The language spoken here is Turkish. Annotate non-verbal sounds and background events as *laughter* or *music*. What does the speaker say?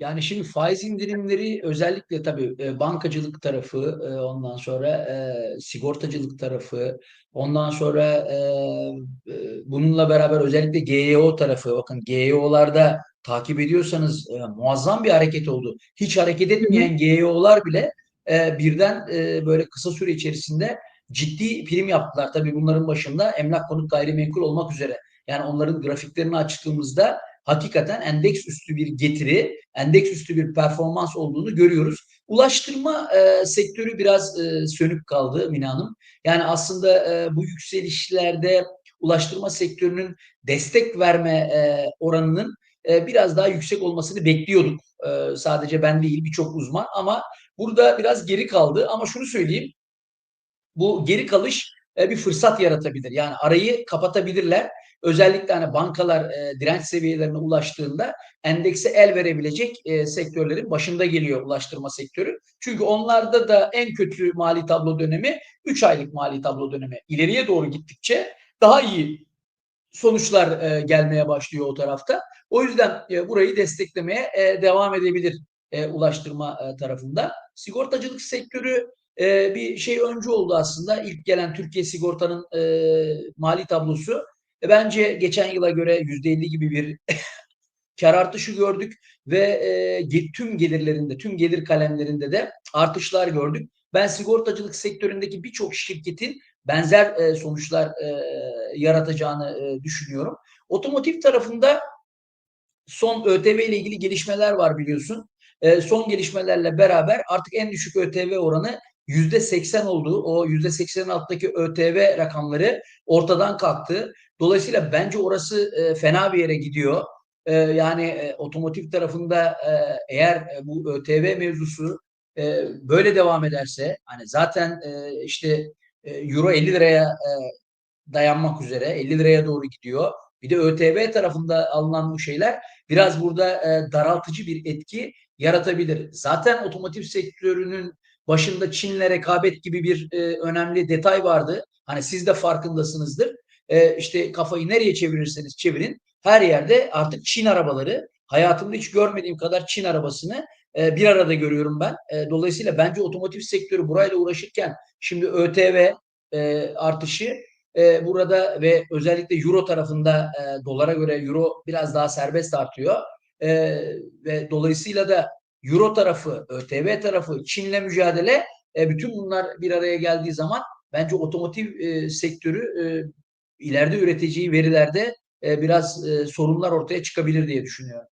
Yani şimdi faiz indirimleri özellikle tabii, eee, bankacılık tarafı, eee, ondan sonra, eee, sigortacılık tarafı, ondan sonra, bununla beraber özellikle GEO tarafı, bakın GEO'larda takip ediyorsanız, muazzam bir hareket oldu. Hiç hareket etmeyen GEO'lar bile, birden, böyle kısa süre içerisinde ciddi prim yaptılar. Tabii bunların başında emlak, konut, gayrimenkul olmak üzere. Yani onların grafiklerini açtığımızda hakikaten endeks üstü bir getiri, endeks üstü bir performans olduğunu görüyoruz. Ulaştırma e, sektörü biraz e, sönük kaldı Mina Hanım. Yani aslında e, bu yükselişlerde ulaştırma sektörünün destek verme e, oranının e, biraz daha yüksek olmasını bekliyorduk. E, sadece ben değil birçok uzman ama burada biraz geri kaldı. Ama şunu söyleyeyim, bu geri kalış e, bir fırsat yaratabilir. Yani arayı kapatabilirler. Özellikle hani bankalar e, direnç seviyelerine ulaştığında endekse el verebilecek e, sektörlerin başında geliyor ulaştırma sektörü. Çünkü onlarda da en kötü mali tablo dönemi 3 aylık mali tablo dönemi. İleriye doğru gittikçe daha iyi sonuçlar e, gelmeye başlıyor o tarafta. O yüzden e, burayı desteklemeye e, devam edebilir e, ulaştırma e, tarafında. Sigortacılık sektörü e, bir şey önce oldu aslında. İlk gelen Türkiye Sigorta'nın e, mali tablosu. E, bence geçen yıla göre %50 gibi bir *laughs* kar artışı gördük ve e, tüm gelirlerinde, tüm gelir kalemlerinde de artışlar gördük. Ben sigortacılık sektöründeki birçok şirketin benzer e, sonuçlar e, yaratacağını e, düşünüyorum. Otomotiv tarafında son ÖTV ile ilgili gelişmeler var biliyorsun. E, son gelişmelerle beraber artık en düşük ÖTV oranı yüzde seksen oldu. O yüzde seksenin alttaki ÖTV rakamları ortadan kalktı. Dolayısıyla bence orası e, fena bir yere gidiyor. E, yani e, otomotiv tarafında e, eğer e, bu ÖTV mevzusu e, böyle devam ederse hani zaten e, işte e, Euro 50 liraya e, dayanmak üzere 50 liraya doğru gidiyor. Bir de ÖTV tarafında alınan bu şeyler biraz burada e, daraltıcı bir etki yaratabilir. Zaten otomotiv sektörünün başında Çin'le rekabet gibi bir e, önemli detay vardı. Hani siz de farkındasınızdır. E, işte kafayı nereye çevirirseniz çevirin her yerde artık Çin arabaları hayatımda hiç görmediğim kadar Çin arabasını e, bir arada görüyorum ben. E, dolayısıyla bence otomotiv sektörü burayla uğraşırken şimdi ÖTV e, artışı e, burada ve özellikle euro tarafında e, dolara göre euro biraz daha serbest artıyor. E, ve dolayısıyla da euro tarafı, ÖTV tarafı, Çin'le mücadele e, bütün bunlar bir araya geldiği zaman bence otomotiv e, sektörü e, ileride üreteceği verilerde e, biraz e, sorunlar ortaya çıkabilir diye düşünüyorum.